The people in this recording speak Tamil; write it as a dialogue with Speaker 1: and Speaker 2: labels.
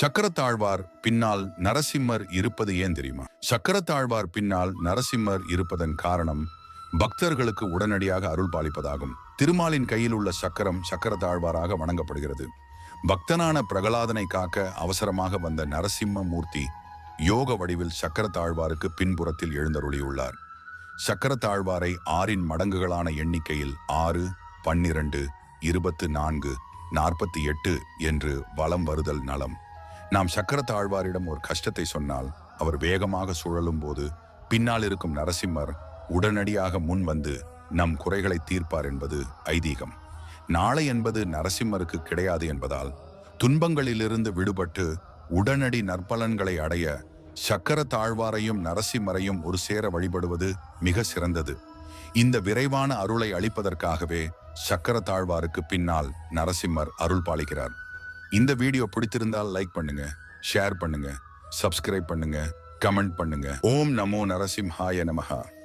Speaker 1: சக்கரத்தாழ்வார் பின்னால் நரசிம்மர் இருப்பது ஏன் தெரியுமா? சக்கரத்தாழ்வார் பின்னால் நரசிம்மர் இருப்பதன் காரணம் பக்தர்களுக்கு உடனடியாக அருள் பாலிப்பதாகும். திருமாலின் கையில் உள்ள சக்கரம் சக்கரத்தாழ்வாராக வணங்கப்படுகிறது. பக்தனான பிரகலாதனை காக்க அவசரமாக வந்த நரசிம்ம மூர்த்தி யோக வடிவில் சக்கரத்தாழ்வாருக்கு பின்புறத்தில் எழுந்தருளியுள்ளார். சக்கரத்தாழ்வாரை ஆறின் மடங்குகளான எண்ணிக்கையில் ஆறு பன்னிரண்டு இருபத்து நான்கு நாற்பத்தி எட்டு என்று வலம் வருதல் நலம். நாம் சக்கரத்தாழ்வாரிடம் ஒரு கஷ்டத்தை சொன்னால் அவர் வேகமாக சுழலும் போது பின்னால் இருக்கும் நரசிம்மர் உடனடியாக முன் வந்து நம் குறைகளை தீர்ப்பார் என்பது ஐதீகம். நாளை என்பது நரசிம்மருக்கு கிடையாது என்பதால் துன்பங்களிலிருந்து விடுபட்டு உடனடி நற்பலன்களை அடைய சக்கர தாழ்வாரையும் நரசிம்மரையும் ஒரு சேர வழிபடுவது மிக சிறந்தது. இந்த விரைவான அருளை அளிப்பதற்காகவே சக்கர தாழ்வாருக்கு பின்னால் நரசிம்மர் அருள் பாலிக்கிறார். இந்த வீடியோ பிடித்திருந்தால் லைக் பண்ணுங்க ஷேர் பண்ணுங்க சப்ஸ்கிரைப் பண்ணுங்க கமெண்ட் பண்ணுங்க. ஓம் நமோ நரசிம்ஹாய நமஹா.